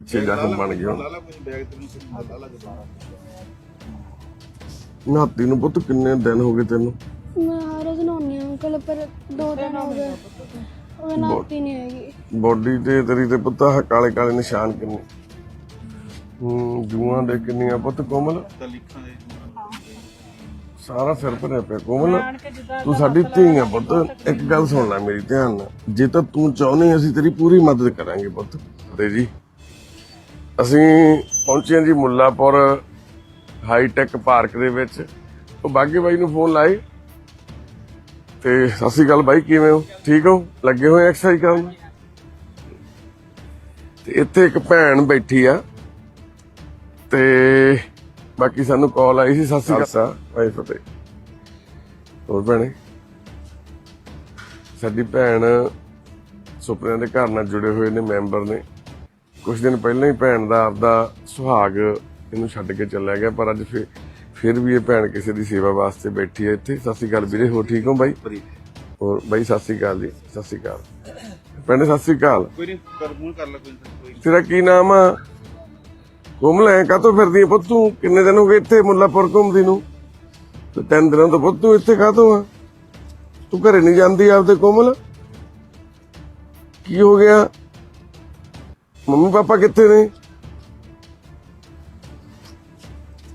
ਪਿੱਛੇ ਜਾ ਕੇ ਬਣ ਗਿਆ ਲਾਲਾ ਕੁਝ ਬੈਗ ਤੈਨੂੰ ਕਿੰਨਾ ਲਾਲਾ ਦੁਬਾਰਾ ਨਾਤੀ ਨੂੰ ਪੁੱਤ ਕਿੰਨੇ ਦਿਨ ਹੋ ਗਏ ਤੈਨੂੰ? ਮੈਂ ਹਰ ਰੋਜ਼ ਨਹਾਉਂਦੀ ਹਾਂ ਅੰਕਲ ਪਰ ਦੋ ਦਿਨ ਹੋ ਗਏ। ਉਹ ਨਾਤੀ ਨਹੀਂ ਹੈਗੀ। ਬੋਡੀ ਤੇ ਤੇਰੀ ਤੇ ਪੁੱਤ ਆਹ ਕਾਲੇ ਕਾਲੇ ਨਿਸ਼ਾਨ ਕਿੰਨੇ? ਹੂੰ ਜੂਆਂ ਦੇ ਕਿੰਨੀਆਂ ਪੁੱਤ ਕੋਮਲ? ਤਾਂ ਲਿਖਾਂ ਦੇ ਸਾਰਾ ਸਿਰ ਭਰਿਆ ਪਿਆ ਕੋਮਲ। ਤੂੰ ਸਾਡੀ ਧੀ ਆ ਪੁੱਤ। ਇੱਕ ਗੱਲ ਸੁਣ ਲੈ ਮੇਰੀ ਧਿਆਨ ਨਾਲ। ਜੇ ਤਾਂ ਤੂੰ ਚਾਹੁੰਦੀ ਅਸੀਂ ਤੇਰੀ ਪੂਰੀ ਮਦਦ ਕਰਾਂਗੇ ਪੁੱਤ। ਤੇ ਜੀ। ਅਸੀਂ ਪਹੁੰਚੇ ਹਾਂ ਜੀ ਮੁੱਲਾਪੁਰ ਹਾਈ ਟੈਕ ਪਾਰਕ ਦੇ ਵਿੱਚ। ਉਹ ਬਾਗੇ ਬਾਈ ਨੂੰ ਫੋਨ ਲਾਏ। ਤੇ ਸਤਿ ਸ਼੍ਰੀ ਅਕਾਲ ਬਾਈ ਕਿਵੇਂ ਹੋ? ਠੀਕ ਹੋ? ਲੱਗੇ ਹੋਏ ਐਕਸਰਸਾਈਜ਼ ਕਰਨ? ਤੇ ਇੱਥੇ ਇੱਕ ਭੈਣ ਬੈਠੀ ਆ। ਤੇ ਬਾਕੀ ਸਾਨੂੰ ਕਾਲ ਆਈ ਸੀ ਸਤਿ ਸ਼੍ਰੀ ਅਕਾਲ। ਭਾਈ ਫਤਿਹ ਹੋਰ ਭੈਣੇ? ਸਾਡੀ ਭੈਣ ਸੁਪਨਿਆਂ ਦੇ ਘਰ ਨਾਲ ਜੁੜੇ ਹੋਏ ਨੇ ਮੈਂਬਰ ਨੇ। ਕੁਝ ਦਿਨ ਪਹਿਲਾਂ ਹੀ ਭੈਣ ਦਾ ਆਪਦਾ ਸੁਹਾਗ ਇਹਨੂੰ ਛੱਡ ਕੇ ਚੱਲਿਆ ਗਿਆ ਪਰ ਅੱਜ ਫਿਰ ਫਿਰ ਵੀ ਇਹ ਭੈਣ ਕਿਸੇ ਦੀ ਸੇਵਾ ਵਾਸਤੇ ਬੈਠੀ ਹੈ ਇੱਥੇ। ਸਤਿ ਸ਼੍ਰੀ ਅਕਾਲ ਵੀਰੇ ਹੋ ਠੀਕ ਹੋ ਬਾਈ? ਹੋਰ ਬਾਈ ਸਤਿ ਸ਼੍ਰੀ ਅਕਾਲ ਜੀ ਸਤਿ ਸ਼੍ਰੀ ਅਕਾਲ। ਭੈਣੇ ਸਤਿ ਸ਼੍ਰੀ ਅਕਾਲ। ਕੋਈ ਨਹੀਂ ਕਰ ਮੂੰਹ ਕਰ ਲੈ ਕੋਈ ਨੀ, ਕੋਈ ਨੀ। ਤੇਰਾ ਕੀ ਨਾਮ ਆ? ਘੁੰਮ ਲੈ ਕਾਤੋਂ ਫਿਰਦੀ ਪੁੱਤ ਤੂੰ? ਕਿੰਨੇ ਦਿਨ ਹੋ ਗਏ ਇੱਥੇ ਮੁੱਲਾਪੁਰ ਘੁੰਮਦੀ ਨੂੰ? ਤੇ ਤਿੰਨ ਦਿਨਾਂ ਤੋਂ ਪੁੱਤ ਤੂੰ ਇੱਥੇ ਕਾਤੋਂ ਆ? ਤੂੰ ਘਰੇ ਨਹੀਂ ਜਾਂਦੀ ਆਪਦੇ ਕੋਮਲ? ਕੀ ਹੋ ਗਿਆ? ਮੰਮੀ ਪਾਪਾ ਕਿੱਥੇ ਨੇ?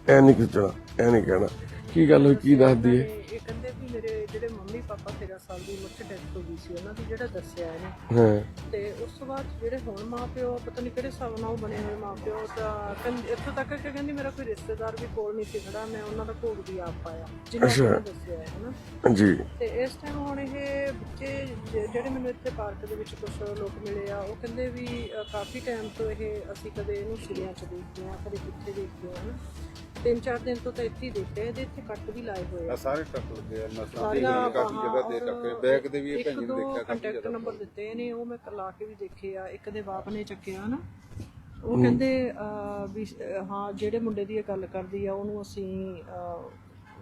ਐ ਨਹੀਂ ਖਿੱਚਣਾ ਐ ਨਹੀਂ ਕਹਿਣਾ। ਕੀ ਗੱਲ ਹੋਈ ਕੀ ਦੱਸਦੀ ਏ? ਇਹ ਕਹਿੰਦੇ ਵੀ ਮੇਰੇ ਜਿਹੜੇ ਮੰਮੀ ਪਾਪਾ 13 ਸਾਲ ਦੀ ਉਮਰ 'ਚ ਡੈਥ ਹੋ ਗਈ ਸੀ ਉਹਨਾਂ ਦੀ ਜਿਹੜਾ ਦੱਸਿਆ ਇਹਨੇ। ਹਾਂ। ਤੇ ਉਸ ਤੋਂ ਬਾਅਦ ਜਿਹੜੇ ਹੁਣ ਮਾਪਿਓ ਪਤਾ ਨਹੀਂ ਕਿਹੜੇ ਹਿਸਾਬ ਨਾਲ ਉਹ ਬਣੇ ਹੋਏ ਮਾਪਿਓ ਤਾਂ ਕਹਿੰਦੇ ਇੱਥੋਂ ਤੱਕ ਕਿ ਕਹਿੰਦੀ ਮੇਰਾ ਕੋਈ ਰਿਸ਼ਤੇਦਾਰ ਵੀ ਕੋਲ ਨਹੀਂ ਸੀ ਖੜਾ ਮੈਂ ਉਹਨਾਂ ਦਾ ਭੋਗ ਵੀ ਆਪ ਪਾਇਆ ਜਿਵੇਂ ਅੱਛਾ। ਉਹਨਾਂ ਦੱਸਿਆ ਹੈ ਜੀ ਤੇ ਇਸ ਟਾਈਮ ਹੁਣ ਇਹ ਬੱਚੇ ਜ- ਜਿਹੜੇ ਮੈਨੂੰ ਇੱਥੇ ਪਾਰਕ ਦੇ ਵਿੱਚ ਕੁਝ ਲੋਕ ਮਿਲੇ ਆ ਉਹ ਕਹਿੰਦੇ ਵੀ ਅ, ਕਾਫੀ ਟਾਈਮ ਤੋਂ ਇਹ ਅਸੀਂ ਕਦੇ ਇਹਨੂੰ ਸਿਰਿਆਂ 'ਚ ਦੇਖਦੇ ਆ ਕਦੇ ਕਿੱਥੇ ਦੇਖਦੇ ਆ ਹਨਾ। ਤਿੰਨ ਚਾਰ ਦਿਨ ਤੋਂ ਤਾਂ ਇੱਥੇ ਹੀ ਦੇਖਦੇ ਆ ਇਹਦੇ ਇੱਥੇ ਕੱਟ ਵੀ ਲਾਏ ਹੋਏ ਆ। ਆ ਸਾਰੇ ਟੱਕ ਲੱਗੇ ਆ ਨਸਾਂ ਸਾਰੀਆਂ ਕਾਫੀ ਜਗ੍ਹਾ ਤੇ ਟੱਕੇ ਬੈਗ ਦੇ ਵੀ ਇਹ ਭੈਣ ਜੀ ਨੂੰ ਦੇਖਿਆ ਕਾਫੀ ਕੰਟੈਕਟ ਨੰਬਰ ਦਿੱਤੇ ਨੇ ਉਹ ਮੈਂ ਲਾ ਕੇ ਵੀ ਦੇਖੇ ਆ ਇੱਕ ਦੇ ਬਾਪ ਨੇ ਚੱਕਿਆ ਨਾ ਉਹ ਕਹਿੰਦੇ ਅਹ, ਵੀ ਅਹ, ਹਾਂ ਜਿਹੜੇ ਮੁੰਡੇ ਦੀ ਇਹ ਗੱਲ ਕਰਦੀ ਆ ਉਹਨੂੰ ਅਸੀਂ ਅਹ,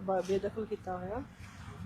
ਬ- ਬੇਦਖਲ ਕੀਤਾ ਹੋਇਆ।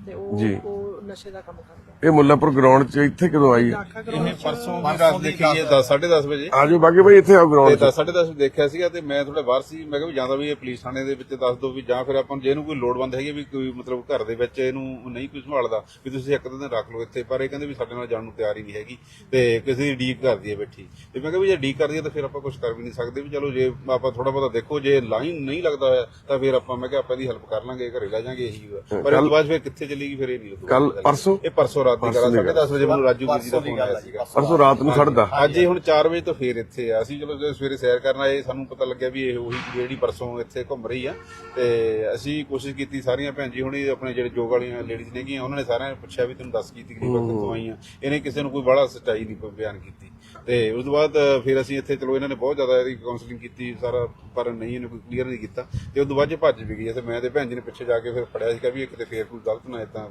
ਤੇ ਉਹ ਉਹ ਨਸ਼ੇ ਦਾ ਕੰਮ ਕਰਦਾ। ਇਹ ਮੁੱਲਾਪੁਰ ਗਰਾਊਂਡ 'ਚ ਇੱਥੇ ਕਦੋਂ ਆਈ? ਹੈ ਆਖਾ ਕਰੋ ਪਰਸੋਂ ਰਾਤ ਦੇਖੀ ਹੈ 10 10:30 ਵਜੇ। ਆਜੋ ਬਾਗੇ ਬਾਈ ਇੱਥੇ ਆਓ ਗਰਾਊਂਡ ਤੇ 'ਚ 10 10:30 ਦੇਖਿਆ ਸੀਗਾ ਤੇ ਮੈਂ ਥੋੜਾ ਬਾਹਰ ਸੀ। ਮੈਂ ਕਿਹਾ ਵੀ ਜਾਂਦਾ ਵੀ ਇਹ ਪੁਲਿਸ ਥਾਣੇ ਦੇ ਵਿੱਚ ਦੱਸ ਦਿਓ ਵੀ ਜਾਂ ਫਿਰ ਆਪਾਂ ਨੂੰ ਜੇ ਇਹਨੂੰ ਕੋਈ ਲੋੜਵੰਦ ਹੈਗੀ ਵੀ ਕੋਈ ਮਤਲਬ ਘਰ ਦੇ ਵਿੱਚ ਇਹਨੂੰ ਨਹੀਂ ਕੋਈ ਸੰਭਾਲਦਾ ਵੀ ਤੁਸੀਂ ਇੱਕ ਦੋ ਦਿਨ ਰੱਖ ਲਓ ਇੱਥੇ। ਪਰ ਇਹ ਕਹਿੰਦੇ ਵੀ ਸਾਡੇ ਨਾਲ ਜਾਣ ਨੂੰ ਤਿਆਰ ਹੀ ਨਹੀਂ ਹੈਗੀ ਤੇ ਕਿਸੇ ਦੀ ਡੀਕ ਕਰਦੀ ਹੈ ਬੈਠੀ। ਤੇ ਮੈਂ ਕਿਹਾ ਵੀ ਜੇ ਡੀਕ ਕਰਦੀ ਹੈ ਤਾਂ ਫਿਰ ਆਪਾਂ ਕੁਝ ਕਰ ਵੀ ਨਹੀਂ ਸਕਦੇ ਵੀ ਚਲੋ ਜੇ ਆਪਾਂ ਥੋੜਾ ਬਹੁਤਾ ਦੇਖੋ ਜੇ ਲਾਈਨ ਨਹੀਂ ਲੱਗਦਾ ਹੋਇਆ ਤਾਂ ਫਿਰ ਆਪਾਂ ਮੈਂ ਕਿਹਾ ਆਪਾਂ ਇਹਦੀ ਹੈਲਪ ਕਰ ਲਾਂਗੇ ਘਰੇ ਲੈ ਜਾਾਂਗੇ ਇਹੀ ਹੋਇਆ ਪਰ ਉਸ ਤੋਂ ਬਾਅਦ ਫਿਰ ਕਿੱਥੇ ਚਲੇਗੀ ਫਿਰ ਇਹ ਨਹੀਂ ਲੱਗਦਾ ਕੱਲ ਪਰਸੋਂ? ਇਹ ਪਰਸੋਂ ਰਾਤ ਦੀ ਗੱਲ 10:30 ਵਜੇ ਮੈਨੂੰ ਰਾਜੂ ਵੀਰ ਜੀ ਦਾ ਫੋਨ ਆਇਆ ਸੀਗਾ। ਪਰਸੋਂ ਰਾਤ ਨੂੰ ਖੜਦਾ ਅੱਜ ਹੀ ਹੁਣ 4 ਵਜੇ ਤੋਂ ਫੇਰ ਇੱਥੇ ਆ। ਅਸੀਂ ਚਲੋ ਜਦੋਂ ਸਵੇਰੇ ਸੈਰ ਕਰਨ ਆਏ ਸਾਨੂੰ ਪਤਾ ਲੱਗਿਆ ਵੀ ਇਹ ਉਹੀ ਜਿਹੜੀ ਪਰਸੋਂ ਇੱਥੇ ਘੁੰਮ ਰਹੀ ਆ। ਤੇ ਅਸੀਂ ਕੋਸ਼ਿਸ਼ ਕੀਤੀ ਸਾਰੀਆਂ ਭੈਣ ਜੀ ਹੁਣੀ ਆਪਣੇ ਜਿਹੜੇ ਜੋਗ ਵਾਲੀਆਂ ਲੇਡੀਜ਼ ਨੇਗੀਆਂ ਉਹਨਾਂ ਨੇ ਸਾਰਿਆਂ ਨੇ ਪੁੱਛਿਆ ਵੀ ਤੈਨੂੰ ਦੱਸ ਕੀ ਤਕਲੀਫ ਆ ਕਿੱਥੋਂ ਆਈਆਂ? ਇਹਨੇ ਕਿਸੇ ਨੂੰ ਕੋਈ ਬੜਾ ਸੱਚਾਈ ਨਹੀਂ ਬਿਆਨ ਕੀਤੀ। ਤੇ ਉਸ ਤੋਂ ਬਾਅਦ ਫਿਰ ਅਸੀਂ ਇੱਥੇ ਚਲੋ ਇਹਨਾਂ ਨੇ ਬਹੁਤ ਜ਼ਿਆਦਾ ਇਹਦੀ ਕਾਉਂਸਲਿੰਗ ਕੀਤੀ ਸਾਰਾ ਪਰ ਨਹੀਂ ਇਹਨੇ ਕੋਈ ਕਲੀਅਰ ਨਹੀਂ ਕੀਤਾ। ਤੇ ਉਸ ਤੋਂ ਬਾਅਦ ਚ ਭੱਜ ਵੀ ਗਈ ਤੇ ਮੈਂ ਤੇ ਭੈਣ ਜੀ ਨੇ ਪਿੱਛੇ ਜਾ ਕੇ ਫਿਰ ਫੜਿਆ ਸੀ ਕਿ ਵੀ ਇਹ ਕਿਤੇ ਫੇਰ ਕੋਈ ਗਲਤ ਨਾ ਇਦਾਂ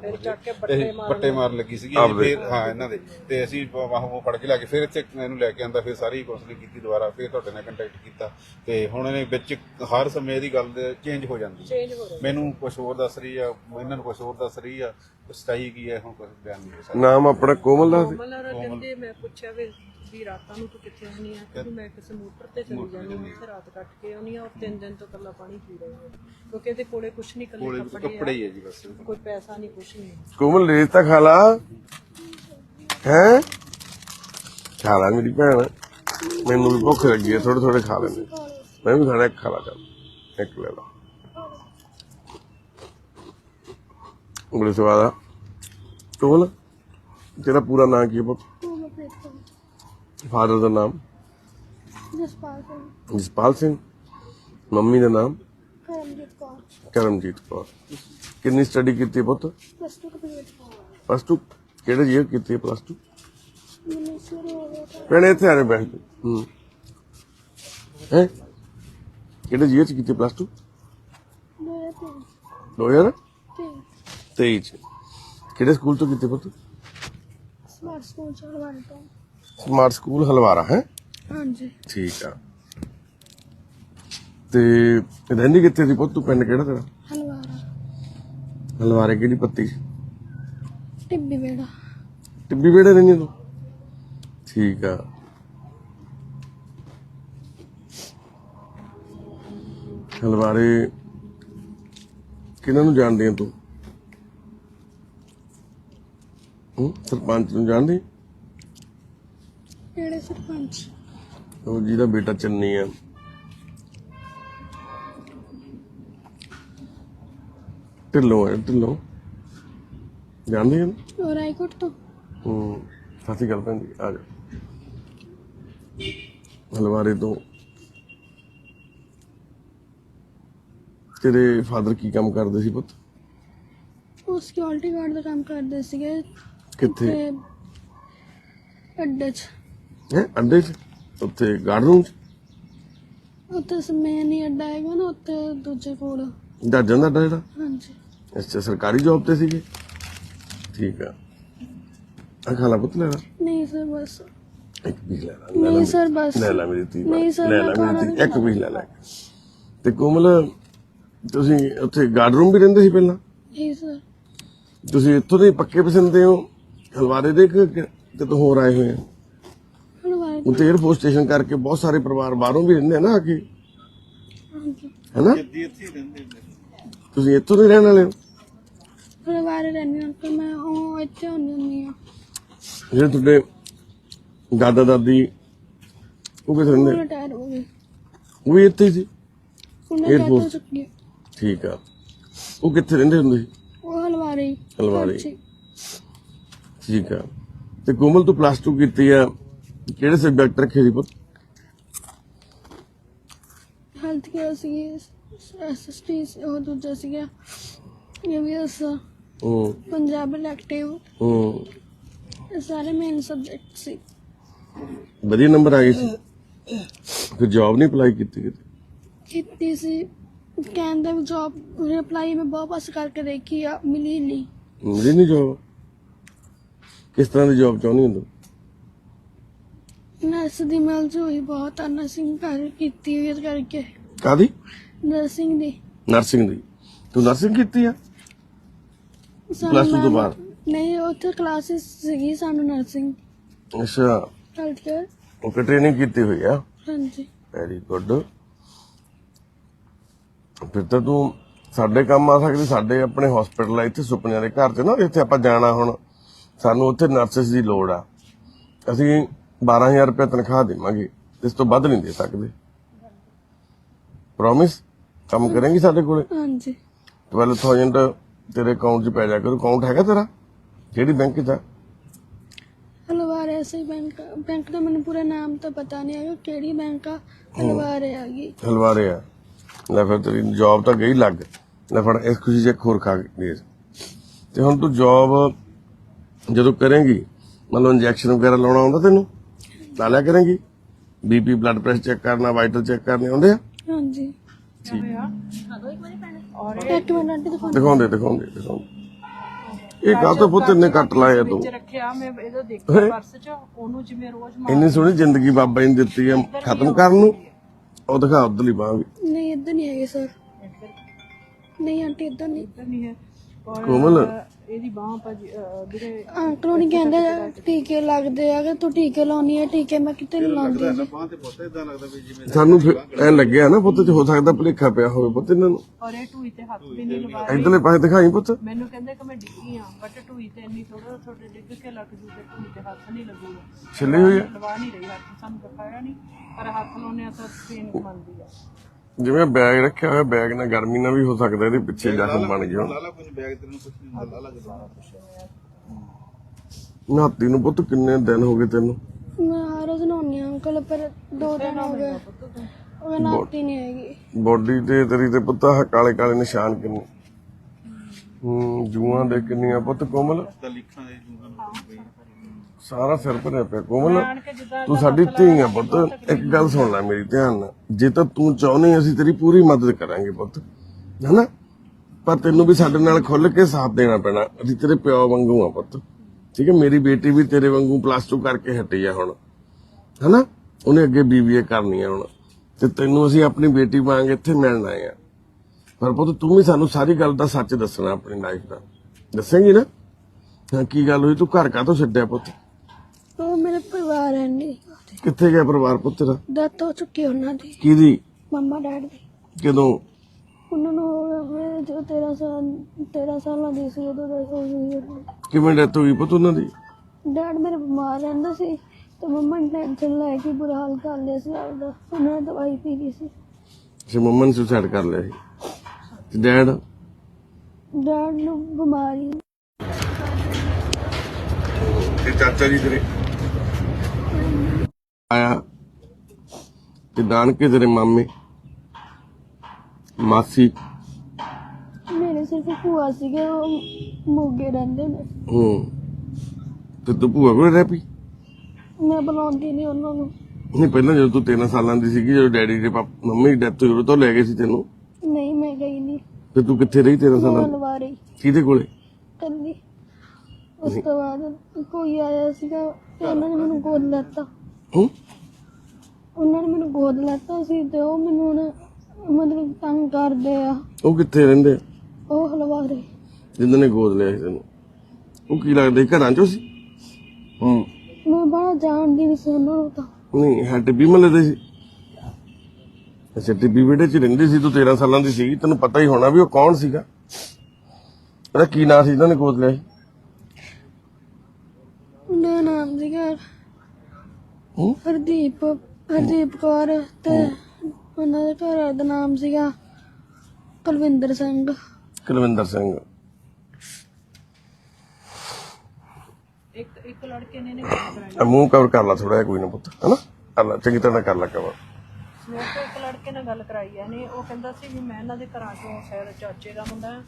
ਬੱਟੇ ਮਾਰਨ ਲੱਗੀ। ਸੀਗੀ ਫਿਰ ਹਾਂ ਇਹਨਾਂ ਦੇ। ਤੇ ਅਸੀਂ ਵਾਹ ਉਹ ਫੜ ਕੇ ਲਿਆ ਕੇ ਫਿਰ ਇੱਥੇ ਇਹਨੂੰ ਲੈ ਕੇ ਆਂਦਾ ਫਿਰ ਸਾਰੀ ਕਾਉਂਸਲਿੰਗ ਕੀਤੀ ਦੁਬਾਰਾ ਫਿਰ ਤੁਹਾਡੇ ਨਾਲ ਕੰਟੈਕਟ ਕੀਤਾ। ਤੇ ਹੁਣ ਇਹਨੇ ਵਿੱਚ ਹਰ ਸਮੇਂ ਦੀ ਗੱਲ ਚੇਂਜ ਹੋ ਜਾਂਦੀ ਹੈ। ਮੈਨੂੰ ਕੁਝ ਹੋਰ ਦੱਸ ਰਹੀ ਆ ਇਹਨਾਂ ਨੂੰ ਕੁਝ ਹੋਰ ਦੱਸ ਰਹੀ ਆ ਸਟਾਈ ਕੀ ਹੈ ਹੁਣ ਕੁਝ ਬਿਆਨ ਨਹੀਂ ਹੋ ਸਕਦਾ। ਨਾਮ ਆਪਣਾ ਕੋਮਲ ਦਾ ਸੀ? ਮਲਰ ਕਹਿੰਦੇ ਮੈਂ ਪੁੱਛਿਆ ਵੀ ਵੀ ਰਾਤਾਂ ਨੂੰ ਤੂੰ ਕਿੱਥੇ ਹੁੰਨੀ ਆ? ਕਿ ਮੈਂ ਕਿਸੇ ਮੋਟਰ ਤੇ ਚਲੀ ਜਾਂਦੀ ਹਾਂ ਉੱਥੇ ਰਾਤ ਕੱਟ ਕੇ ਆਉਣੀ ਆ ਔਰ ਤਿੰਨ ਦਿਨ ਤੋਂ ਕੱਲਾ ਪਾਣੀ ਪੀ ਰਹੀ ਹਾਂ ਕਿਉਂਕਿ ਇਹਦੇ ਕੋਲੇ ਕੁਝ ਨਹੀਂ ਕੱਲੇ ਕੱਪੜੇ ਕੱਪੜੇ ਹੀ ਹੈ ਜੀ ਬਸ। ਕੋਈ ਪੈਸਾ ਨਹੀਂ ਕੁਝ ਨਹੀਂ ਕੋਮਲ ਰੇਤ ਤਾਂ ਖਾ ਲਾ। ਹੈ? ਖਾ ਲਾ ਮੇਰੀ ਭੈਣ। ਮੈਨੂੰ ਵੀ ਭੁੱਖ ਲੱਗੀ ਹੈ ਥੋੜੇ ਥੋੜੇ ਖਾ ਲੈਣੇ ਮੈਂ ਵੀ ਖਾਣਾ ਇੱਕ ਖਾ ਲਾ ਚੱਲ। ਇੱਕ ਲੈ ਲਾ। ਬੜੇ ਸਵਾਦ ਆ ਕੋਮਲ ਤੇਰਾ ਪੂਰਾ ਨਾਮ ਕੀ ਹੈ ਫਾਦਰ ਦਾ ਨਾਮ? ਜਸਪਾਲ ਸਿੰਘ। ਜਸਪਾਲ ਸਿੰਘ? ਮੰਮੀ ਦਾ ਨਾਮ? ਕਰਮਜੀਤ ਕੌਰ। ਕਰਮਜੀਤ ਕੌਰ। ਕਿੰਨੀ ਸਟੱਡੀ ਕੀਤੀ ਹੈ ਪੁੱਤ? ਪਲੱਸ ਟੂ ਕੰਪਲੀਟ ਪਲੱਸ 2 ਕਿਹੜੇ ਜੀਅਰ ਕੀਤੀ ਹੈ ਪਲੱਸ 2 ਮੈਨੂੰ ਸ਼ੁਰੂ ਹੋ ਗਿਆ ਤਾਂ। ਭੈਣੇ ਇੱਥੇ ਆ ਰਹੇ ਬੈਠ ਹੂੰ। ਹੈ? ਕਿਹੜੇ ਜੀਅਰ ਚ ਕੀਤੀ ਪਲੱਸ 2 ਮੇਰੇ ਤਿੰਨ 2023 ਤਿੰਨ ਚ। ਕਿਹੜੇ ਸਕੂਲ ਤੋਂ ਕੀਤੀ ਪੁੱਤ? ਸਮਾਰਟ ਸਕੂਲ ਚੜਵਾਨ ਤੋਂ। ਸਮਾਰਟ ਸਕੂਲ ਹਲਵਾਰਾ ਹੈ? ਹਾਂਜੀ। ਠੀਕ ਆ। ਤੇ ਰਹਿੰਦੀ ਕਿੱਥੇ ਸੀ ਪੁੱਤ? ਤੂੰ ਪਿੰਡ ਕਿਹੜਾ ਤੇਰਾ? ਹਲਵਾਰਾ। ਹਲਵਾਰੇ ਕਿਹੜੀ ਪੱਤੀ? ਟਿੱਬੀ ਵੇੜਾ। ਟਿੱਬੀ ਵੇੜੇ ਰਹਿੰਦੀ ਤੂੰ? ਠੀਕ ਆ। ਹਲਵਾਰੇ ਕਿਹਨਾਂ ਨੂੰ ਜਾਣਦੀ ਹੈ ਤੂੰ? ਹੂੰ? ਸਰਪੰਚ ਨੂੰ ਜਾਣਦੀ? ਕਿਹੜੇ ਸਰਪੰਚ? ਉਹ ਜਿਹਦਾ ਬੇਟਾ ਚੰਨੀ ਆ। ਢਿੱਲੋਂ ਹੈ ਢਿੱਲੋਂ। ਜਾਣਦੀ ਹੈ? ਉਹ ਤੋਂ। ਹੂੰ ਸਾਥੀ ਗੱਲ ਪੈਂਦੀ ਆ ਜਾ ਹਲਵਾਰੇ ਤੋਂ। ਤੇਰੇ ਫਾਦਰ ਕੀ ਕੰਮ ਕਰਦੇ ਸੀ ਪੁੱਤ? ਉਹ ਸਿਕਿਉਰਿਟੀ ਗਾਰਡ ਦਾ ਕੰਮ ਕਰਦੇ ਸੀਗੇ। ਕਿੱਥੇ? ਤੇ ਅੱਡੇ 'ਚ। ਹੈ? ਅੱਡੇ 'ਚ? ਉੱਥੇ ਗਾਰਡ ਰੂਮ 'ਚ? ਉੱਥੇ ਸਮੇਂ ਨਹੀਂ ਅੱਡਾ ਹੈਗਾ ਨਾ ਉੱਥੇ ਦੂਜੇ ਕੋਲ। ਜੱਜਾਂ ਦਾ ਅੱਡਾ ਜਿਹੜਾ? ਹਾਂਜੀ। ਅੱਛਾ ਸਰਕਾਰੀ ਜੌਬ ਤੇ ਸੀਗੇ? ਠੀਕ ਆ। ਆ ਖਾਲਾ ਪੁੱਤ ਲੈ ਲਾ। ਨਹੀਂ ਸਰ ਬਸ। ਇੱਕ ਵੀ ਲੈ ਨਹੀਂ ਸਰ ਬਸ। ਲੈ ਲੈ ਮੇਰੀ ਧੀ ਨਹੀਂ ਸਰ, ਲੈ ਮੈਂ ਲੈ ਖਾਣਾ ਮੇਰੀ ਧੀ ਨਹੀਂ ਇੱਕ ਵੀ ਲੈ ਲੈ। ਤੇ ਕੋਮਲ ਤੁਸੀਂ ਉੱਥੇ ਗਾਰਡ ਰੂਮ ਵੀ ਰਹਿੰਦੇ ਸੀ ਪਹਿਲਾਂ? ਨਹੀਂ ਸਰ। ਤੁਸੀਂ ਇੱਥੋਂ ਦੇ ਪੱਕੇ ਪਸੰਦੇ ਹੋ? ਹਲਵਾਰੇ ਦੇ ਕਿ ਕਿ- ਕਿਤੋਂ ਹੋਰ ਆਏ ਹੋਏ ਆ? ਉਹ ਤੇ 에어ਫੋਰਸ ਸਟੇਸ਼ਨ ਕਰਕੇ ਬਹੁਤ ਸਾਰੇ ਪਰਿਵਾਰ ਬਾਹਰੋਂ ਵੀ ਰਹਿੰਦੇ ਆ ਨਾ ਆ ਕੇ। ਹਾਂਜੀ। ਹੈਨਾ? ਜੱਦੀ ਇੱਥੇ ਹੀ ਰਹਿੰਦੇ ਹੁੰਦੇ ਤੁਸੀਂ ਇੱਥੋਂ ਦੇ ਰਹਿਣ ਵਾਲੇ ਹੋ? ਹਲਵਾਰੇ ਰਹਿੰਦੀ ਹਾਂ ਪਰ ਮੈਂ ਉਹ ਇੱਥੇ ਹੁੰਦੀ ਹੁੰਦੀ ਹਾਂ। ਜਿਹੜੇ ਤੁਹਾਡੇ ਦਾਦਾ ਦਾਦੀ ਉਹ ਕਿੱਥੇ ਰਹਿੰਦੇ? ਰਿਟਾਇਰ ਹੋ ਗਏ। ਉਹ ਵੀ ਇੱਥੇ ਹੀ ਸੀ? ਉਹਨਾਂ Air ਡੈਥ ਹੋ Force। ਚੁੱਕੀ ਹੈ ਠੀਕ ਆ। ਉਹ ਕਿੱਥੇ ਰਹਿੰਦੇ ਹੁੰਦੇ ਸੀ? ਉਹ ਹਲਵਾਰੇ। ਹਲਵਾਰੇ। ਠੀਕ ਆ। ਤੇ ਕੋਮਲ ਤੂੰ ਪਲੱਸ 2 ਕੀਤੀ ਆ। ਕਿਹੜੇ ਸਬਜੈਕਟ ਰੱਖੇ ਸੀ ਪੁੱਤ? ਹੈਲਥ ਕੇਅਰ ਸੀ ਐਸਐਸਟੀ ਉਹ ਦੂਜਾ ਸੀਗਾ ਈਵੀਐਸ ਹੂੰ। ਪੰਜਾਬ ਇਲੈਕਟਿਵ ਹੂੰ। ਇਹ ਸਾਰੇ ਮੇਨ ਸਬਜੈਕਟ ਸੀ। ਵਧੀਆ ਨੰਬਰ ਆ ਗਏ ਸੀ। ਫਿਰ ਜੌਬ ਨਹੀਂ ਅਪਲਾਈ ਕੀਤੀ ਕਿਤੇ? ਕੀਤੀ ਸੀ। ਕਹਿੰਦੇ ਵੀ ਜੌਬ ਅਪਲਾਈ ਮੈਂ ਬਹੁਤ ਪਾਸ ਕਰਕੇ ਦੇਖੀ ਆ ਮਿਲੀ ਨਹੀਂ ਮਿਲੀ ਨਹੀਂ ਜੌਬ ਕਿਸ ਤਰ੍ਹਾਂ ਦੀ ਜੌਬ ਚਾਹੁੰਦੀ ਹੁੰਦੀ? ਨਰਸ ਦੀ ਮਿਲ ਚ ਹੋਈ ਬਹੁਤ ਆ ਨਰਸਿੰਗ ਕਰ ਕੀਤੀ ਹੋਈ ਇਸ ਕਰਕੇ। ਕਾਦੀ ਨਰਸਿੰਗ ਦੀ। ਨਰਸਿੰਗ ਦੀ। ਤੂੰ ਨਰਸਿੰਗ ਕੀਤੀ ਆ? two ਤੋਂ ਬਾਅਦ? ਨਹੀਂ ਉੱਥੇ ਕਲਾਸਿਸ ਸੀਗੀ ਸਾਨੂੰ ਨਰਸਿੰਗ। ਅੱਛਾ। ਹੈਲਥ ਕੇਅਰ ਉਹ ਟ੍ਰੇਨਿੰਗ ਕੀਤੀ ਹੋਈ ਆ? ਹਾਂਜੀ। ਵੈਰੀ ਗੁੱਡ ਫਿਰ ਤਾਂ ਤੂੰ ਸਾਡੇ ਕੰਮ ਆ ਸਕਦੀ ਸਾਡੇ ਆਪਣੇ ਹਸਪੀਟਲ ਆ ਇੱਥੇ ਸੁਪਨਿਆਂ ਦੇ ਘਰ 'ਚ ਨਾ ਇੱਥੇ ਆਪਾਂ ਜਾਣਾ ਹੁਣ। ਸਾਨੂੰ ਉੱਥੇ ਨਰਸਸ ਦੀ ਲੋੜ ਆ। ਅਸੀਂ 12000 ਰੁਪਏ ਤਨਖਾਹ ਦੇਵਾਂਗੇ। ਇਸ ਤੋਂ ਵੱਧ ਨਹੀਂ ਦੇ ਸਕਦੇ। ਪ੍ਰੋਮਿਸ ਕੰਮ ਕਰੇਂਗੀ ਸਾਡੇ ਕੋਲੇ? ਹਾਂਜੀ। 12000 ਤੇਰੇ ਅਕਾਊਂਟ 'ਚ ਪੈ ਜਾ ਕਰੂ। ਅਕਾਊਂਟ ਹੈਗਾ ਤੇਰਾ? ਕਿਹੜੀ ਬੈਂਕ 'ਚ ਆ? ਹਲਵਾਰੇ ਐਸੇ ਬੈਂਕ। ਬੈਂਕ ਦਾ ਮੈਨੂੰ ਪੂਰਾ ਨਾਮ ਤਾਂ ਪਤਾ ਨਹੀਂ ਹੈਗਾ। ਕਿਹੜੀ ਬੈਂਕ ਆ? ਹਲਵਾਰੇ ਹੈਗੀ ਹਲਵਾਰੇ ਆ। ਲੈ ਫਿਰ ਤੇਰੀ ਜੌਬ ਤਾਂ ਗਈ ਲੱਗ। ਲੈ ਫੜ ਇਸ ਖੁਸ਼ੀ 'ਚ ਇੱਕ ਹੋਰ ਖਾ ਕੇ ਦੇ ਤੇ ਹੁਣ ਤੂੰ ਜੌਬ ਜਦੋਂ ਕਰੇਂਗੀ ਮਤਲਬ ਇੰਜੈਕਸ਼ਨ ਵਗੈਰਾ ਲਾਉਣਾ ਆਉਂਦਾ ਤੈਨੂੰ? ਲਾ ਲਿਆ ਕਰੇਂਗੀ? ਬੀਪੀ ਬਲੱਡ ਪ੍ਰੈਸ਼ਰ ਚੈੱਕ ਕਰਨਾ ਵਾਈਟਲ ਚੈੱਕ ਕਰਨੇ ਆਉਂਦੇ ਆ? ਹਾਂਜੀ। ਆਂਟੀ ਦਿਖਾਉਂਦੇ। ਦਿਖਾਉਂਦੇ ਦਿਖਾਉਂਦੇ ਇਹ ਕਾਹ ਤੋਂ ਪੁੱਤ ਇੰਨੇ ਕੱਟ ਲਾਏ ਆ ਤੂੰ। ਵਿੱਚ ਰੱਖਿਆ ਮੈਂ ਇਹਦਾ ਦੇਖਿਆ ਪਰਸ ਚ ਉਹਨੂੰ ਜਿਵੇਂ ਰੋਜ਼ ਮਾਰ ਇੰਨੀ ਸੋਹਣੀ ਜ਼ਿੰਦਗੀ ਬਾਬਾ ਜੀ ਨੇ ਦਿੱਤੀ ਆ ਖਤਮ ਕਰਨ ਨੂੰ। ਉਹ ਦਿਖਾ ਉਧਰਲੀ ਬਾਹ ਵੀ। ਨਹੀਂ ਇੱਧਰ ਨਹੀਂ ਹੈਗੇ ਸਰ। ਨਹੀਂ ਆਂਟੀ ਇੱਧਰ ਨਹੀਂ। ਇੱਧਰ ਨਹੀਂ ਹੈ। ਕੋਮਲ? ਇਹਦੀ ਬਾਹ ਭਾਜੀ ਅਹ, ਵੀਰੇ ਅੰਕਲ ਉਹਨੇ ਕਹਿੰਦੇ ਟੀਕੇ ਲੱਗਦੇ ਆ ਕਿ ਤੂੰ ਟੀਕੇ ਲਾਉਣੀ ਆ ਟੀਕੇ ਮੈਂ ਕਿਤੇ ਨਹੀਂ ਲਾਉਂਦੀ। ਜੀ ਬਾਂਹ ਤੇ ਪੁੱਤ ਇਦਾਂ ਲੱਗਦਾ ਵੀ ਜਿਵੇਂ ਸਾਨੂੰ ਫਿਰ ਐ ਲੱਗਿਆ ਨਾ ਪੁੱਤ ਚ ਹੋ ਸਕਦਾ ਭੁਲੇਖਾ ਪਿਆ ਹੋਵੇ ਪੁੱਤ ਇਹਨਾਂ ਨੂੰ। ਔਰ ਇਹ ਟੂਈ ਤੇ ਹੱਥ ਵੀ ਨਹੀਂ ਲਵਾ ਇਧਰਲੇ ਪਾਸੇ ਦਿਖਾਈ ਪੁੱਤ। ਮੈਨੂੰ ਕਹਿੰਦੇ ਕਿ ਮੈਂ ਡਿੱਗੀ ਆ ਬਟ ਟੂਈ ਤੇ ਇੰਨੀ ਥੋੜਾ ਥੋੜੇ ਡਿੱਗ ਕੇ ਲੱਗ ਜੂ ਤੇ ਟੂਈ ਤੇ ਹੱਥ ਨਹੀਂ ਲੱਗੂਗਾ। ਛਿੱਲੀ ਹੋਈ ਆ? ਲਵਾ ਨਹੀਂ ਰਹੀ ਹੱਥ ਸਾਨੂੰ ਦਿਖਾਇਆ ਨਹੀਂ ਪਰ ਹੱਥ ਲਾਉਣੇ ਆ ਤਾਂ ਪੇਨ ਮੰਨਦੀ ਆ। ਜਿਵੇਂ ਬੈਗ ਰੱਖਿਆ ਹੋਇਆ ਬੈਗ ਨਾਲ ਗਰਮੀ ਨਾਲ ਵੀ ਹੋ ਸਕਦਾ ਇਹਦੇ ਪਿੱਛੇ ਜ਼ਖਮ ਬਣ ਗਿਆ। ਲਾਲਾ ਕੁਝ ਬੈਗ ਤੇਰੇ ਨੂੰ ਕੁਝ ਨਹੀਂ ਹੁੰਦਾ ਲਾਲਾ ਸਾਰਾ ਨਾਤੀ ਨੂੰ ਪੁੱਤ ਕਿੰਨੇ ਦਿਨ ਹੋ ਗਏ ਤੈਨੂੰ? ਮੈਂ ਹਰ ਰੋਜ਼ ਨਹਾਉਂਦੀ ਹਾਂ ਅੰਕਲ ਪਰ ਦੋ ਦਿਨ ਹੋ ਗਏ। ਉਹ ਨਾਤੀ ਨਹੀਂ ਹੈਗੀ। ਬੋਡੀ ਤੇ ਤੇਰੀ ਤੇ ਪੁੱਤ ਆਹ ਕਾਲੇ ਕਾਲੇ ਨਿਸ਼ਾਨ ਕਿੰਨੇ? ਹੂੰ ਜੂਆਂ ਦੇ ਕਿੰਨੀਆਂ ਪੁੱਤ ਕੋਮਲ? ਤਾਂ ਲਿਖਾਂ ਦੇ ਜੂਗਾ ਨੂੰ। ਸਾਰਾ ਸਿਰ ਭਰਿਆ ਪਿਆ। ਕੋਮਲ ਕੇ ਤੂੰ ਸਾਡੀ ਧੀ ਆ ਪੁੱਤ। ਇੱਕ ਗੱਲ ਸੁਣ ਲੈ ਮੇਰੀ ਧਿਆਨ ਨਾਲ। ਜੇ ਤਾਂ ਤੂੰ ਚਾਹੁੰਦੀ ਅਸੀਂ ਤੇਰੀ ਪੂਰੀ ਮਦਦ ਕਰਾਂਗੇ ਪੁੱਤ। ਹੈਨਾ ਪਰ ਤੈਨੂੰ ਵੀ ਸਾਡੇ ਨਾਲ ਖੁੱਲ ਕੇ ਸਾਥ ਦੇਣਾ ਪੈਣਾ। ਅਸੀਂ ਤੇਰੇ ਪਿਓ ਵਾਂਗੂ ਆ ਪੁੱਤ। ਠੀਕ ਹੈ ਮੇਰੀ ਬੇਟੀ ਵੀ ਤੇਰੇ ਵਾਂਗੂ ਪਲੱਸ 2 ਕਰਕੇ ਹਟੀ ਆ ਹੁਣ। ਹੈਨਾ ਉਹਨੇ ਅੱਗੇ ਬੀਬੀਏ ਕਰਨੀ ਆ ਹੁਣ। ਤੇ ਤੈਨੂੰ ਅਸੀਂ ਆਪਣੀ ਬੇਟੀ ਵਾਂਗ ਇੱਥੇ ਮਿਲਣ ਆਏ ਆ। ਪਰ ਪੁੱਤ ਤੂੰ ਵੀ ਸਾਨੂੰ ਸਾਰੀ ਗੱਲ ਦਾ ਸੱਚ ਦੱਸਣਾ ਆਪਣੀ ਲਾਈਫ ਦਾ। ਦੱਸੇਂਗੀ ਨਾ? ਕੀ ਗੱਲ ਹੋਈ? ਤੂੰ ਘਰ ਕਾਹਤੋਂ ਛੱਡਿਆ ਪੁੱਤ? ਹੈ ਕਿੱਥੇ ਗਿਆ ਪਰਿਵਾਰ ਪੁੱਤ ਤੇਰਾ? ਡੈਥ ਹੋ ਚੁੱਕੀ ਉਹਨਾਂ ਦੀ। ਕਿਹਦੀ? ਮੰਮਾ ਡੈਡ ਦੀ। ਕਦੋਂ? ਉਹਨਾਂ ਨੂੰ ਹੋ ਜੋ 13 ਸਾਲ 13 ਸਾਲਾਂ ਦੀ ਸੀ ਉਦੋਂ ਦਾ ਹੋ ਗਈ ਕਿਵੇਂ ਡੈਥ ਹੋਈ ਪੁੱਤ ਉਹਨਾਂ ਦੀ? ਡੈਡ ਮੇਰੇ ਬਿਮਾਰ ਰਹਿੰਦਾ ਸੀ ਤੇ ਮੰਮਾ ਨੇ ਟੈਨਸ਼ਨ ਲੈ ਕੇ ਬੁਰਾ ਹਾਲ ਕਰ ਲਿਆ ਸੀ ਆਪਦਾ। ਉਹਨਾਂ ਨੇ ਦਵਾਈ ਪੀ ਲਈ ਸੀ। ਸੇ ਮੰਮਾ ਨੇ ਸੁਸਾਈਡ ਕਰ ਲਿਆ ਸੀ। ਤੇ ਡੈਡ? ਡੈਡ ਨੂੰ ਬਿਮਾਰੀ। ਤੇ ਚਾਚਾ ਜੀ ਤੇਰੇ? ਆਇਆ ਤੇ ਨਾਨਕੇ ਤੇਰੇ ਮਾਮੇ ਮਾਸੀ। ਮੇਰੇ ਸਿਰਫ ਭੂਆ ਸੀਗੇ ਉਹ ਮੋਗੇ ਰਹਿੰਦੇ ਨੇ। ਹੂੰ। ਤੇ ਤੂੰ ਭੂਆ ਕੋਲ ਰਹਿ ਪਈ? ਮੈਂ ਬੁਲਾਉਂਦੀ ਨਹੀਂ ਉਹਨਾਂ ਨੂੰ। ਨਹੀਂ ਪਹਿਲਾਂ ਜਦੋਂ ਤੂੰ 13 ਸਾਲਾਂ ਦੀ ਸੀਗੀ ਜਦੋਂ ਡੈਡੀ ਦੇ ਪਾਪ ਮੰਮੀ ਦੀ ਡੈਥ ਹੋਈ ਉਦੋਂ ਤੋਂ ਲੈ ਗਏ ਸੀ ਤੈਨੂੰ? ਨਹੀਂ ਮੈਂ ਗਈ ਨਹੀਂ ਤੇ ਤੂੰ ਕਿੱਥੇ ਰਹੀ 13 ਸਾਲਾਂ? ਦੀ? ਲਵਾਰੀ ਕਿਹਦੇ ਕੋਲੇ? ਕੱਲੀ ਉਸ ਤੋਂ ਬਾਅਦ ਕੋਈ ਆਇਆ ਸੀਗਾ ਤੇ ਉਹਨਾਂ ਨੇ ਮੈਨੂੰ ਗੋਦ ਲੈਤਾ। ਹੂੰ? ਉਹਨਾਂ ਨੇ ਮੈਨੂੰ ਗੋਦ ਲੈਤਾ ਸੀ ਤੇ ਉਹ ਮੈਨੂੰ ਹੁਣ ਮਤਲਬ ਤੰਗ ਕਰਦੇ ਆ। ਉਹ ਕਿੱਥੇ ਰਹਿੰਦੇ ਆ? ਉਹ ਹਲਵਾਰੇ। ਜਿਨ੍ਹਾਂ ਨੇ ਗੋਦ ਲਿਆ ਸੀ ਤੈਨੂੰ। ਉਹ ਕੀ ਲੱਗਦਾ ਸੀ, ਘਰਾਂ ਚੋਂ ਸੀ? ਹੂੰ। ਮੈਂ ਬਾਹਰ ਜਾਣਦੀ ਨਹੀਂ ਸੀ ਉਹਨਾਂ ਨੂੰ ਤਾਂ। ਨਹੀਂ ਹੈ ਟਿੱਬੀ ਮਹੱਲੇ ਦੇ ਸੀ। ਅੱਛਾ ਟਿੱਬੀ ਵਿਹੜੇ 'ਚ ਰਹਿੰਦੀ ਸੀ ਤੂੰ 13 ਸਾਲਾਂ ਦੀ ਸੀ ਤੈਨੂੰ ਪਤਾ ਹੀ ਹੋਣਾ ਵੀ ਉਹ ਕੌਣ ਸੀਗਾ। ਉਹਦਾ ਕੀ ਨਾਂ ਸੀ ਜਿਹਨਾਂ ਨੇ ਗੋਦ ਲਿਆ ਸੀ ਉਹਦਾ ਨਾਮ ਸੀਗਾ ਹੂੰ? ਹਰਦੀਪ ਹਰਦੀਪ ਕੌਰ ਤੇ ਉਹਨਾਂ ਦੇ ਘਰ ਦਾ ਨਾਮ ਸੀਗਾ ਕੁਲਵਿੰਦਰ ਸਿੰਘ। ਕੁਲਵਿੰਦਰ ਸਿੰਘ। ਇੱਕ ਇੱਕ ਲੜਕੇ ਨੇ ਨੇ ਗੱਲ ਕਰਾਈ ਆ ਮੂੰਹ ਕਵਰ ਕਰ ਲਾ ਥੋੜਾ ਜਿਹਾ ਕੋਈ ਨਾ ਪੁੱਤ ਹਨਾ? ਕਰ ਲਾ ਚੰਗੀ ਤਰ੍ਹਾਂ ਕਰ ਲਾ ਕਵਰ ਤੋਂ ਇੱਕ ਲੜਕੇ ਨਾਲ ਗੱਲ ਕਰਾਈ ਆ ਨੇ ਉਹ ਕਹਿੰਦਾ ਸੀ ਵੀ ਮੈਂ ਇਹਨਾਂ ਦੇ ਘਰਾਂ ਚੋਂ ਸ਼ਾਇਦ ਚਾਚੇ ਦਾ ਮੁੰਡਾ ਹਾਂ,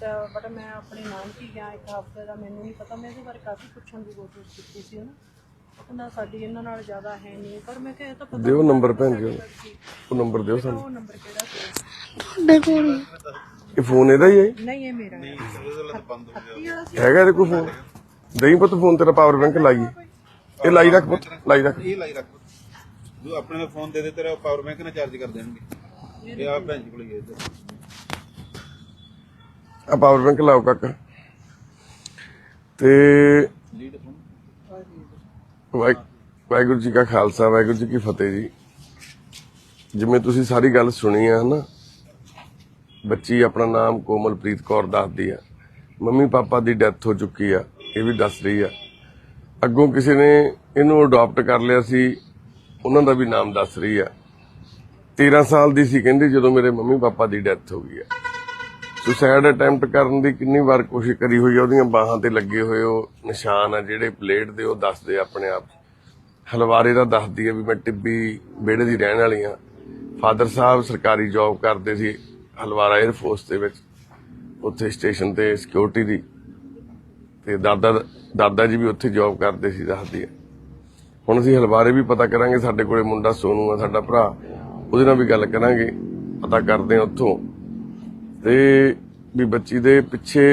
ਤਾਂ ਬਟ ਮੈਂ ਆਪਣੇ ਨਾਮ ਕੀ ਗਿਆ ਇੱਕ ਹਫ਼ਤੇ ਦਾ ਮੈਨੂੰ ਨਹੀਂ ਪਤਾ। ਮੈਂ ਇਹਦੇ ਬਾਰੇ ਕਾਫੀ ਪੁੱਛਣ ਦੀ ਕੋਸ਼ਿਸ਼ ਕੀਤੀ ਸੀ ਉਹਨੂੰ ਉਹ ਕਹਿੰਦਾ ਸਾਡੀ ਇਹਨਾਂ ਨਾਲ ਜ਼ਿਆਦਾ ਹੈ ਨਹੀਂ ਪਰ ਮੈਂ ਕਿਹਾ ਇਹ ਤਾਂ ਪਤਾ ਦਿਓ ਨੰਬਰ ਭੈਣ ਜੀ ਉਹਦਾ। ਉਹ ਨੰਬਰ ਦਿਓ ਸਾਨੂੰ। ਉਹ ਨੰਬਰ ਕਿਹੜਾ ਸੀ? ਤੁਹਾਡੇ ਕੋਲ ਹੀ। ਇਹ ਫੋਨ ਇਹਦਾ ਹੀ ਹੈ ਨਹੀਂ ਇਹ ਮੇਰਾ ਵਾਲਾ ਸੀ। ਹੈਗਾ ਇਹਦੇ ਕੋਲ ਫੋਨ ਦੇਈ ਪੁੱਤ ਫੋਨ ਤੇਰਾ ਪਾਵਰ ਬੈਂਕ ਲਾਈਏ ਇਹ ਲਾਈ ਰੱਖ ਪੁੱਤ ਲਾਈ ਰੱਖ। ਇਹ ਲਾਈ ਰੱਖ ਜੋ ਆਪਣੇ ਫੋਨ ਦੇ ਦੇ ਤੇਰਾ ਪਾਵਰ ਬੈਂਕ ਨਾਲ ਚਾਰਜ ਕਰ ਦੇਣਗੇ। ਇਹ ਆ ਭੈਣ ਜੀ ਕੋਲ ਹੀ ਹੈ ਇੱਧਰ। ਆ ਪਾਵਰ ਬੈਂਕ ਲਾਓ ਕਾਕਾ। ਤੇ ਲੀਡ ਫੋਨ ਵਾਹਿਗੁਰੂ ਜੀ ਕਾ ਖਾਲਸਾ, ਵਾਹਿਗੁਰੂ ਜੀ ਕੀ ਫਤਿਹ ਜੀ। ਜਿਵੇਂ ਤੁਸੀਂ ਸਾਰੀ ਗੱਲ ਸੁਣੀ ਆ ਨਾ ਬੱਚੀ ਆਪਣਾ ਨਾਮ ਕੋਮਲਪ੍ਰੀਤ ਕੌਰ ਦੱਸਦੀ ਆ। ਮੰਮੀ ਪਾਪਾ ਦੀ ਡੈਥ ਹੋ ਚੁੱਕੀ ਆ, ਇਹ ਵੀ ਦੱਸ ਰਹੀ ਆ। ਅੱਗੋਂ ਕਿਸੇ ਨੇ ਇਹਨੂੰ ਅਡਾਪਟ ਕਰ ਲਿਆ ਸੀ, ਉਹਨਾਂ ਦਾ ਵੀ ਨਾਮ ਦੱਸ ਰਹੀ ਆ। 13 ਸਾਲ ਦੀ ਸੀ, ਕਹਿੰਦੀ ਜਦੋਂ ਮੇਰੇ ਮੰਮੀ ਪਾਪਾ ਦੀ ਡੈਥ ਹੋ ਗਈ ਆ। ਸੁਸਾਈਡ ਅਟੈਂਪਟ ਕਰਨ ਦੀ ਕਿੰਨੀ ਵਾਰ ਕੋਸ਼ਿਸ਼ ਕਰੀ ਹੋਈ ਆ, ਉਹਦੀਆਂ ਬਾਹਾਂ ਤੇ ਲੱਗੇ ਹੋਏ ਉਹ ਨਿਸ਼ਾਨ ਆ ਜਿਹੜੇ ਪਲੇਟ ਦੇ, ਉਹ ਦੱਸਦੇ ਆਪਣੇ ਆਪ। ਹਲਵਾਰੇ ਦਾ ਦੱਸਦੀ ਆ ਵੀ ਮੈਂ ਟਿੱਬੀ ਵਿਹੜੇ ਦੀ ਰਹਿਣ ਵਾਲੀ ਆ। ਫਾਦਰ ਸਾਹਿਬ ਸਰਕਾਰੀ ਜੌਬ ਕਰਦੇ ਸੀ ਹਲਵਾਰਾ 에ਅਰ ਫੋਰਸ ਦੇ ਵਿੱਚ, ਉੱਥੇ ਸਟੇਸ਼ਨ ਤੇ ਸਿਕਿਉਰਿਟੀ ਦੀ। ਤੇ ਦਾਦਾ ਦਾਦਾ ਜੀ ਵੀ ਉੱਥੇ ਜੌਬ ਕਰਦੇ ਸੀ, ਦੱਸਦੀ ਆ। ਹੁਣ ਅਸੀਂ ਹਲਵਾਰੇ ਵੀ ਪਤਾ ਕਰਾਂਗੇ, ਸਾਡੇ ਕੋਲੇ ਮੁੰਡਾ ਸੋਨੂ ਆ, ਸਾਡਾ ਭਰਾ। ਉਹਦੇ ਨਾਲ ਵੀ ਗੱਲ ਕਰਾਂਗੇ, ਪਤਾ ਕਰਦੇ ਆ ਉੱਥੋਂ। ਤੇ ਵੀ ਬੱਚੀ ਦੇ ਪਿੱਛੇ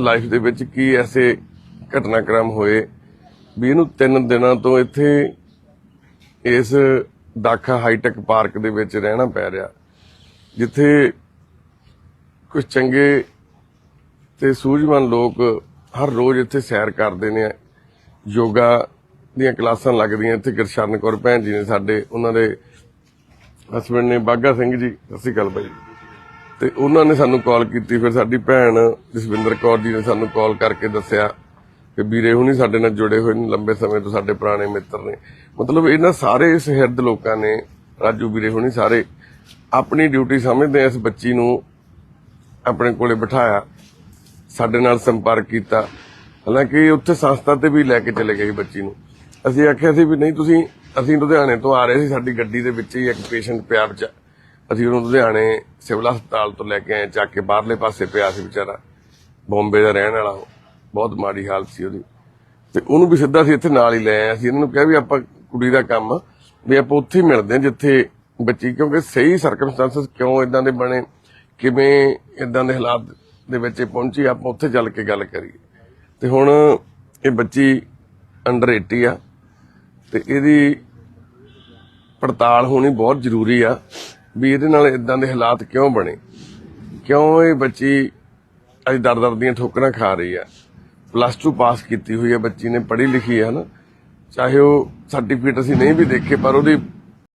ਲਾਈਫ ਦੇ ਵਿੱਚ ਕੀ ਐਸੇ ਘਟਨਾਕ੍ਰਮ ਹੋਏ ਵੀ ਇਹਨੂੰ ਤਿੰਨ ਦਿਨਾਂ ਤੋਂ ਇੱਥੇ ਇਸ ਦਾਖਾ ਹਾਈਟੈਕ ਪਾਰਕ ਦੇ ਵਿੱਚ ਰਹਿਣਾ ਪੈ ਰਿਹਾ, ਜਿੱਥੇ ਕੁਝ ਚੰਗੇ ਤੇ ਸੂਝਵਾਨ ਲੋਕ ਹਰ ਰੋਜ਼ ਇੱਥੇ ਸੈਰ ਕਰਦੇ ਨੇ, ਯੋਗਾ ਦੀਆਂ ਕਲਾਸਾਂ ਲੱਗਦੀਆਂ ਇੱਥੇ ਗੁਰਸ਼ਰਨ ਕੌਰ ਭੈਣ ਜੀ ਨੇ ਸਾਡੇ, ਉਹਨਾਂ ਦੇ ਹਸਬੰਡ ਨੇ ਬਾਗਾ ਸਿੰਘ ਜੀ, ਸਤਿ ਸ਼੍ਰੀ ਅਕਾਲ ਭਾਈ। ਤੇ ਉਹਨਾਂ ਨੇ ਸਾਨੂੰ ਕਾਲ ਕੀਤੀ, ਫਿਰ ਸਾਡੀ ਭੈਣ ਜਸਵਿੰਦਰ ਕੌਰ ਜੀ ਨੇ ਸਾਨੂੰ ਕਾਲ ਕਰਕੇ ਦੱਸਿਆ ਕਿ ਵੀਰੇ ਹੁਣੀ ਸਾਡੇ ਨਾਲ ਜੁੜੇ ਹੋਏ ਨੇ, ਲੰਬੇ ਸਮੇਂ ਤੋਂ ਸਾਡੇ ਪੁਰਾਣੇ ਮਿੱਤਰ ਨੇ। ਮਤਲਬ ਇਹਨਾਂ ਸਾਰੇ ਸਹਿਰਦ ਲੋਕਾਂ ਨੇ, ਰਾਜੂ ਵੀਰੇ ਹੁਣੀ ਸਾਰੇ ਆਪਣੀ ਡਿਊਟੀ ਸਮਝਦੇ ਇਸ ਬੱਚੀ ਨੂੰ ਆਪਣੇ ਕੋਲੇ ਬਿਠਾਇਆ, ਸਾਡੇ ਨਾਲ ਸੰਪਰਕ ਕੀਤਾ। ਹਾਲਾਂਕਿ ਉੱਥੇ ਸੰਸਥਾ ਤੇ ਵੀ ਲੈ ਕੇ ਚਲੇ ਗਏ ਬੱਚੀ ਨੂੰ। ਅਸੀਂ ਆਖਿਆ ਸੀ ਵੀ ਨਹੀਂ, ਤੁਸੀਂ, ਅਸੀਂ ਲੁਧਿਆਣੇ ਤੋਂ ਆ ਰਹੇ ਸੀ, ਸਾਡੀ ਗੱਡੀ ਦੇ ਵਿੱਚ ਹੀ ਇੱਕ ਪੇਸ਼ੈਂਟ ਪਿਆ ਵਿੱਚ ਅਸੀਂ ਉਹਨੂੰ ਲੁਧਿਆਣੇ ਸਿਵਲ ਹਸਪਤਾਲ ਤੋਂ ਲੈ ਕੇ ਆਏ, ਚੱਕ ਕੇ ਬਾਹਰਲੇ ਪਾਸੇ ਪਿਆ ਸੀ ਵਿਚਾਰਾ। ਬੰਬੇ ਦਾ ਰਹਿਣ ਵਾਲਾ ਬਹੁਤ ਮਾੜੀ ਹਾਲਤ ਸੀ ਉਹਦੀ। ਤੇ ਉਹਨੂੰ ਵੀ ਸਿੱਧਾ ਅਸੀਂ ਇੱਥੇ ਨਾਲ ਹੀ ਲੈ ਆਏ। ਅਸੀਂ ਇਹਨਾਂ ਕਿਹਾ ਵੀ ਆਪਾਂ ਕੁੜੀ ਦਾ ਕੰਮ ਵੀ ਆਪਾਂ ਉੱਥੇ ਹੀ ਮਿਲਦੇ ਜਿੱਥੇ ਬੱਚੀ, ਕਿਉਂਕਿ ਸਹੀ ਸਰਕਮਸਟੈਂਸਸ ਕਿਉਂ ਇਦਾਂ ਦੇ ਬਣੇ, ਕਿਵੇਂ ਇਦਾਂ ਦੇ ਹਾਲਾਤ ਦੇ ਵਿੱਚ ਇਹ ਪਹੁੰਚੀ, ਆਪਾਂ ਉੱਥੇ ਚੱਲ ਕੇ ਗੱਲ ਕਰੀਏ। ਤੇ ਹੁਣ ਇਹ ਬੱਚੀ ਅੰਡਰ 80 ਆ, ਤੇ ਇਹਦੀ ਪੜਤਾਲ ਹੋਣੀ ਬਹੁਤ ਜ਼ਰੂਰੀ ਆ। ਵੀ ਇਹਦੇ ਨਾਲ ਇਦਾਂ ਦੇ ਹਾਲਾਤ ਕਿਉਂ ਬਣੇ? ਕਿਉਂ ਇਹ ਬੱਚੀ ਅੱਜ ਦਰ ਦਰ ਦੀਆਂ ਠੋਕਰਾਂ ਖਾ ਰਹੀ ਹੈ? ਪਲੱਸ 2 ਪਾਸ ਕੀਤੀ ਹੋਈ ਹੈ, ਬੱਚੀ ਨੇ ਪੜ੍ਹੀ ਲਿਖੀ ਹੈ ਨਾ ਚਾਹੇ ਉਹ ਸਰਟੀਫਿਕੇਟ ਅਸੀਂ ਨਹੀਂ ਵੀ ਦੇਖੇ, ਪਰ ਉਹਦੀ